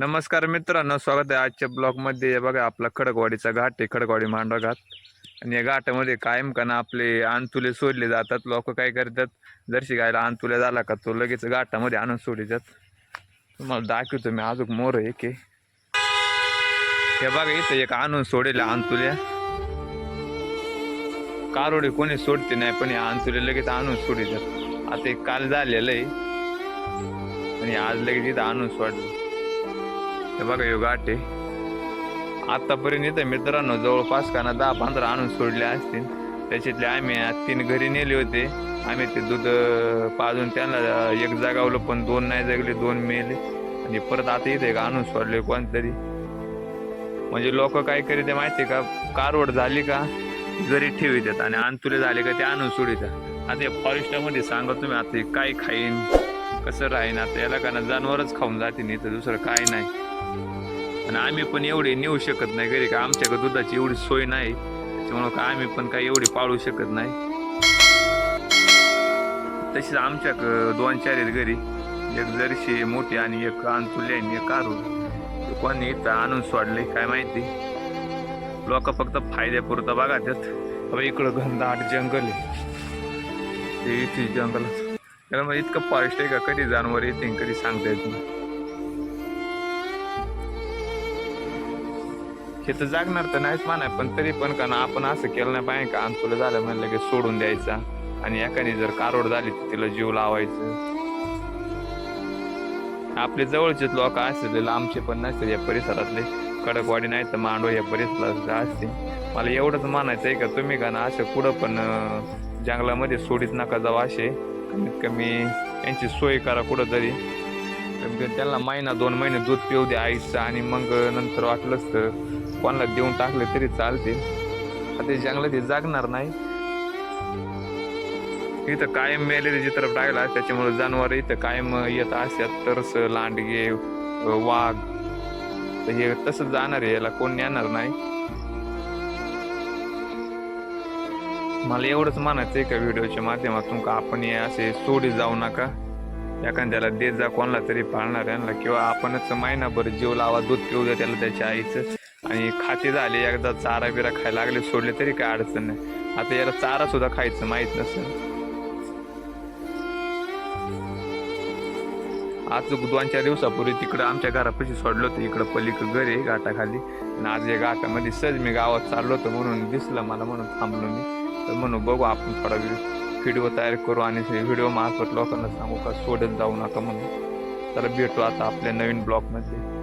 नमस्कार मित्रांनो स्वागत आहे आजच्या ब्लॉगमध्ये. हे बघा आपला खडकवाडीचा घाट आहे खडकवाडी मांडवा घाट. आणि या घाटामध्ये कायम का ना आपले आणतुले सोडले जातात. लोक काय करतात? जर्शी गायला आणतुल्या झाला का तो लगेच घाटामध्ये आणून सोडितात तुम्हाला दाखवतो मी अजून मोर आहे की हे बघा इथं एक आणून सोडेल आणतुल्या कारोडे कोणी सोडते नाही पण हे आणतुले लगेच आणून सोडितात आता एक काल झालेलं आहे. आणि आज लगेच इथं आणून सोडलं. हे बघा यो घाट आत्तापर्यंत आतापर्यंत इथं मित्रांनो जवळपास का ना दहा पंधरा आणून सोडले असतील. त्याच्यातले आम्ही तीन घरी नेले होते. आम्ही ते दूध पाजून त्यांना एक जागावलं पण दोन नाही जगले दोन मेले. आणि परत आता इथे एक आणून सोडले कोणतरी. म्हणजे लोक काय करीत माहिती का कारवड झाली का जरी ठेवितात आणि आणतुले झाले का ते आणून सोडितात. आता या फॉरेस्टामध्ये सांगा तुम्ही आता हे काय खाईन कसं राहीन आता याला का ना जनावरच खाऊन जाते नाही तर दुसरं काय नाही. आणि आम्ही पण एवढे नेऊ शकत नाही घरी का आमच्याकडे दुधाची एवढी सोय नाही. त्यामुळं का आम्ही पण काही एवढी पाळू शकत नाही. तशीच आमच्या दोन चार आहेत घरी. एक जर्शी मोठी आणि एक अंतुली आणि एक कारू कोणी इथं आणून सोडले काय माहिती? लोक फक्त फायद्यापुरता बघा त्यात. बाबा इकडं घनदाट जंगल आहे. ते इथे जंगल त्याला मग इतकं फॉरेस्ट आहे का? कधी जानवर येते कधी सांगता येत नाही. हे तर जागणार तर नाहीच मानाय पण तरी पण का ना आपण असं केलं नाही पाहिजे का? अंतुला झालं म्हणलं की सोडून द्यायचा. आणि एकाने जर कारोड झाली तर तिला जीव लावायचं. आपले जवळचेच लोक असतील लांबचे पण नसतील या परिसरातले. कडकवाडी नाही तर मांडव या परिसरात असते. मला एवढंच मानायचं आहे का तुम्ही का ना असं कुठं पण जंगलामध्ये सोडीत नका जाऊ असे. कमीत कमी यांची सोय करा कुठं तरी त्यांना महिना दोन महिने दूध पिऊ दे आईचं आणि मग नंतर वाटलंच तर कोणाला देऊन टाकलं तरी चालते. आता ते जंगलात हे जागणार नाही. इथं कायम मेलेले चित्र टाकला त्याच्यामुळे जनावर इथं कायम येत असतात. तरस लांडगे वाघ. तर हे तसं जाणार आहे याला कोण येणार नाही. मला एवढंच म्हणायचं आहे का व्हिडिओच्या माध्यमातून का आपण हे असे सोडी जाऊ नका? एखाद्याला देत जा कोणाला तरी पाळणाऱ्यांना किंवा आपणच महिनाभर जीव लावा दूध पिऊ द्या त्याला त्याच्या आईचं. आणि खाते झाले एकदा चारा बिरा खायला लागले सोडले तरी काय अडचण नाही. आता याला चारा सुद्धा खायचं माहीत नसेल. आज दोन चार दिवसापूर्वी तिकडं आमच्या घरापाशी सोडलं होतं. इकडं पलीकडं घर आहे घाटाखाली. आणि आज या घाटामध्ये सहज मी गावात चाललो होतो म्हणून दिसलं मला म्हणून थांबलो मी. तर म्हणून बघू आपण थोडा वेळ. व्हिडिओ तयार करू आणि व्हिडिओ मार्फत लोकांना सांगू का सोडत जाऊ नका म्हणून. तर भेटू आता आपल्या नवीन ब्लॉगमध्ये